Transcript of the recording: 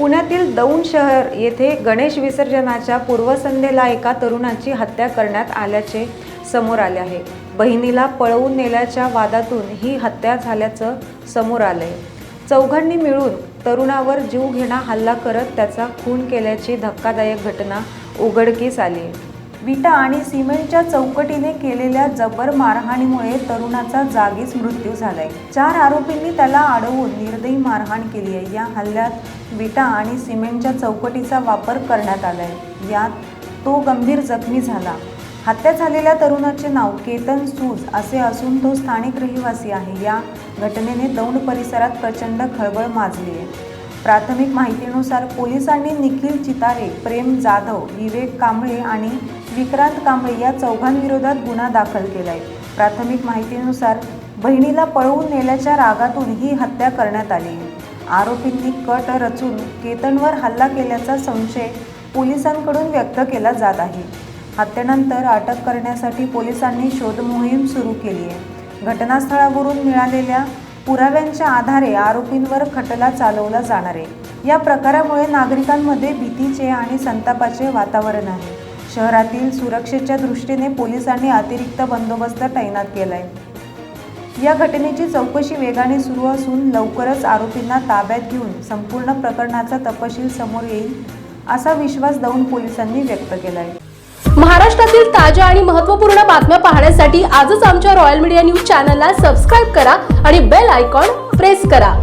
पुण्यातील दौंड शहर येथे गणेश विसर्जनाच्या पूर्वसंध्येला एका तरुणाची हत्या करण्यात आल्याचे समोर आले आहे. बहिणीला पळवून नेल्याच्या वादातून ही हत्या झाल्याचं समोर आलंय. चौघांनी मिळून तरुणावर जीवघेणा हल्ला करत त्याचा खून केल्याची धक्कादायक घटना उघडकीस आली. आहे विटा आणि सिमेंटच्या चौकटीने केलेल्या जबर मारहाणीमुळे तरुणाचा जागीच मृत्यू झालाय. चार आरोपींनी त्याला अडवून निर्दयी मारहाण केली आहे. या हल्ल्यात विटा आणि सिमेंटच्या चौकटीचा वापर करण्यात आलाय. यात तो गंभीर जखमी झाला. हत्या झालेल्या तरुणाचे नाव केतन सूज असे असून तो स्थानिक रहिवासी आहे. या घटनेने दौंड परिसरात प्रचंड खळबळ माजली आहे. प्राथमिक माहितीनुसार पोलिसांनी निखिल चितारे प्रेम जाधव विवेक कांबळे आणि विक्रांत कांबळे या चौघांविरोधात गुन्हा दाखल केला आहे प्राथमिक माहितीनुसार बहिणीला पळवून नेल्याच्या रागातून ही हत्या करण्यात आली. आरोपींनी कट रचून केतनवर हल्ला केल्याचा संशय पोलिसांकडून व्यक्त केला जात आहे. हत्येनंतर अटक करण्यासाठी पोलिसांनी शोधमोहीम सुरू केली आहे. घटनास्थळावरून मिळालेल्या पुराव्यांच्या आधारे आरोपींवर खटला चालवला जाणार आहे. या प्रकारामुळे नागरिकांमध्ये भीतीचे आणि संतापाचे वातावरण आहे. शहरातील सुरक्षेच्या दृष्टीने पोलिसांनी अतिरिक्त बंदोबस्त तैनात केलाय. या घटनेची चौकशी वेगाने सुरू असून लवकरच आरोपींना ताब्यात घेऊन संपूर्ण प्रकरणाचा तपशील समोर येईल असा विश्वास दौंड पोलिसांनी व्यक्त केला आहे महाराष्ट्रातील ताज्या आणि महत्त्वपूर्ण बातम्या पाहण्यासाठी आजच आमच्या रॉयल मीडिया न्यूज चॅनलला सबस्क्राईब करा आणि बेल आयकॉन प्रेस करा.